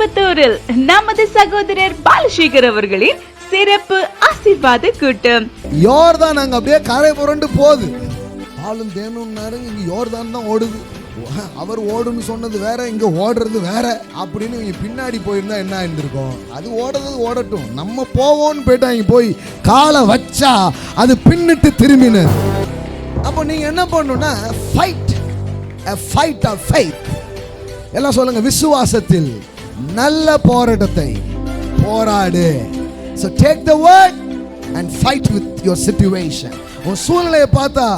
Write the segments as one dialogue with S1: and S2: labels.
S1: திருப்பத்தூரில் நமது சகோதரர் பாலசேகர் அவர்களின் சிறப்பு ஆசிர்வாத கூட்டம்.
S2: யோர்தான் நாங்க அப்படியே கரை புரண்டு போகுது. பாலும் தேனும்னாரு இங்க யோர் தான் ஓடுது. அவர் ஓடுன்னு சொன்னது வேற இங்க ஓடுறது வேற அப்படின்னு இவங்க பின்னாடி போயிருந்தா என்ன ஆயிருந்திருக்கும்? அது ஓடுறது ஓடட்டும். நம்ம போவோம்னு போயிட்டாங்க போய் காலை வச்சா அது பின்னிட்டு திரும்பினது. அப்போ நீங்க என்ன பண்ணணும்னா ஃபைட் ஃபைட் ஆஃப் ஃபைட் எல்லாம் சொல்லுங்க விசுவாசத்தில். நல்ல போராட்டத்தை போராடு. So take the word and fight with your situation உன் சூழ்நிலையை பார்த்தா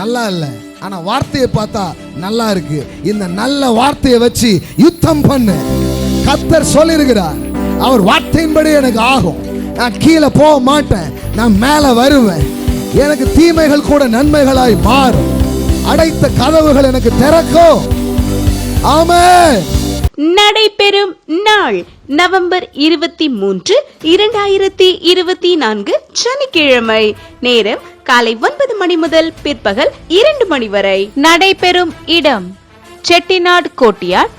S2: நல்லா இல்லை ஆனால் வார்த்தையை பார்த்தா நல்லா இருக்கு. இந்த நல்ல வார்த்தையை வச்சு யுத்தம் பண்ணு. கத்தர் சொல்லியிருக்கிறார் அவர் வார்த்தையின்படி எனக்கு ஆகும். நான் கீழே போக மாட்டேன் நான் மேலே வருவேன். எனக்கு தீமைகள் கூட நன்மைகளாய் மாறும். அடைத்த கதவுகள் எனக்கு திறக்கும். ஆமென்.
S1: நடைபெறும் நாள் நவம்பர் இருபத்தி மூன்று இரண்டாயிரத்தி இருபத்தி நான்கு சனிக்கிழமை. நேரம் காலை ஒன்பது மணி முதல் பிற்பகல் இரண்டு மணி வரை. நடைபெறும் இடம் செட்டிநாடு கோட்டியார்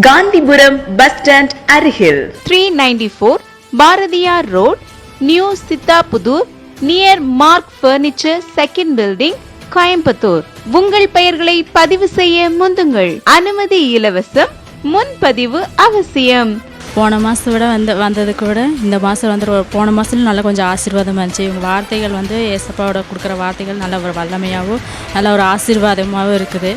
S1: காந்திபுரம் பஸ் ஸ்டாண்ட் அருகில். Three ninety four Bharathiyar road new Siddhapudur near mark furniture second building Coimbatore. உங்கள் பெயர்களை பதிவு செய்ய முந்துங்கள். அனுமதி இலவசம் முன்பதிவு அவசியம்.
S3: போன மாதத்தை விட வந்து வந்ததுக்கு விட இந்த மாதம் வந்து போன மாதத்துல நல்லா கொஞ்சம் ஆசீர்வாதமாக இருந்துச்சு. இவங்க வார்த்தைகள் வந்து ஏசப்பாவோட கொடுக்குற வார்த்தைகள் நல்ல ஒரு வல்லமையாகவும் நல்ல ஒரு ஆசீர்வாதமாகவும் இருக்குது.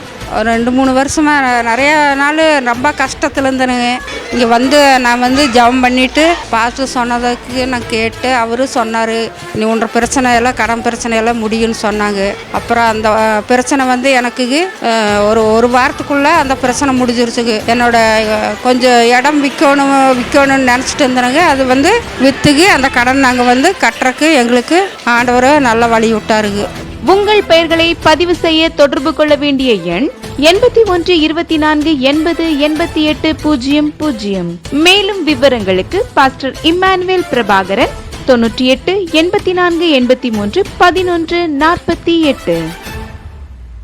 S4: ரெண்டு மூணு வருஷமாக நிறைய நாள் ரொம்ப கஷ்டத்தில் இருந்தேனுங்க இங்கே வந்து நான் வந்து ஜபம் பண்ணிவிட்டு பாஸ்டர் சொன்னதுக்கு நான் கேட்டு அவரும் சொன்னார் நீ உன்ற பிரச்சனை எல்லாம் கடன் பிரச்சனையெல்லாம் முடியும்னு சொன்னாங்க. அப்புறம் அந்த பிரச்சனை வந்து எனக்கு ஒரு ஒரு வாரத்துக்குள்ளே அந்த பிரச்சனை முடிஞ்சிருச்சுங்க. என்னோட கொஞ்சம் இடம் விற்கணும் விற்கணும்னு நினச்சிட்டு இருந்தேனுங்க அது வந்து விற்றுக்கு அந்த கடன் நாங்கள் வந்து கட்டுறக்கு எங்களுக்கு ஆண்டவர் நல்ல வழி விட்டாருங்க.
S1: உங்கள் பெயர்களை பதிவு செய்ய தொடர்பு கொள்ள வேண்டிய எண் எண்பத்தி ஒன்று இருபத்தி நான்கு எண்பது எண்பத்தி எட்டு பூஜ்ஜியம் பூஜ்ஜியம். மேலும் விவரங்களுக்கு பாஸ்டர் இம்மானுவேல் பிரபாகரன் தொன்னூற்றி எட்டு எண்பத்தி நான்கு எண்பத்தி மூன்று பதினொன்று நாற்பத்தி எட்டு.